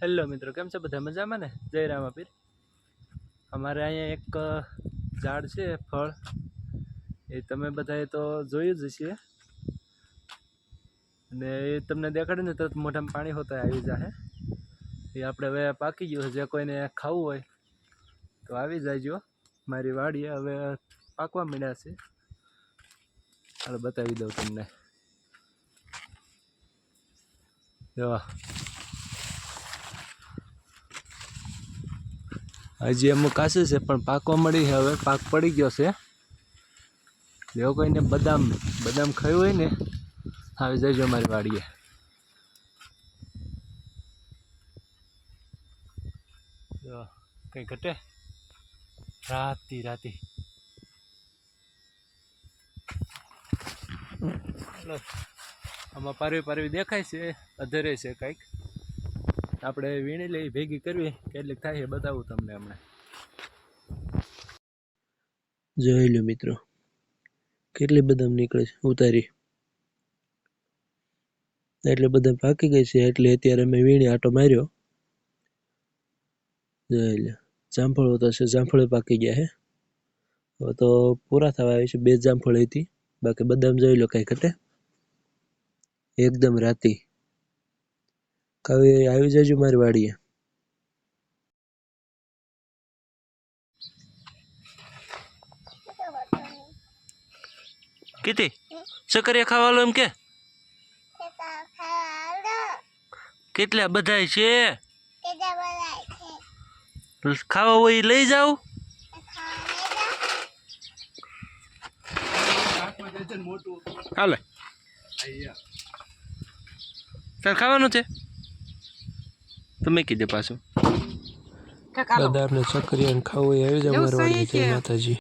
Hello મિત્રો, કેમ છે બધા? મજામાં ને? જય રામાપીર. અમારે અહીંયા એક ઝાડ છે, ફળ. એ તમે બધાએ તો જોયું જ છે અને એ તમને દેખાડ્યું ને, તરત મોઢામાં પાણી હોતા આવી જાય એ આપણે હવે પાકી ગયું જે કોઈને ખાવું હોય, તો આવી જાયજો. મારી વાડીએ હવે પાકવા માંડ્યા છે. ચાલો બતાવી દઉં તમને. જો હજી અમુક કાશે છે, પણ પાકો મળી છે હવે. પાક પડી ગયો છે. જેવો કોઈને બદામ બદામ ખાયું હોય ને, આવી જજો મારી વાડીએ. કઈ ઘટે? રાતી રાતી. આમાં પારવી પારવી દેખાય છે? અધરે છે કંઈક? આપણે વીણી લઈ, ભેગી કરવી. કેટલીક થાય એ બતાવું તમને હમણાં. જોઈ લો મિત્રો. કેટલી બદામ નીકળે છે? ઉતારી. એટલે બધા પાકી ગઈ છે, એટલે અત્યારે મેં વીણી આટો માર્યો. જોઈ લો જામફળો તો છે, જામફળ પાકી ગયા હે. હવે તો પૂરા થવા આવી છે, બે જામફળ હતી. બાકી બદામ જોઈ લો કઈ ઘટે એકદમ રાતી. કવે આવી જજો મારી વાડીએ. કીધી સકરિયા ખાવાલો એમ કે? કેટલા બધાય છે? ખાવા હોય લઈ જાવ હાલે. તાર ખાવાનું છે? તમે કીધે પાછું. દાદા ને ચકરિયા ને ખાવું આવી જાવ મારી વાડીએ જય માતાજી.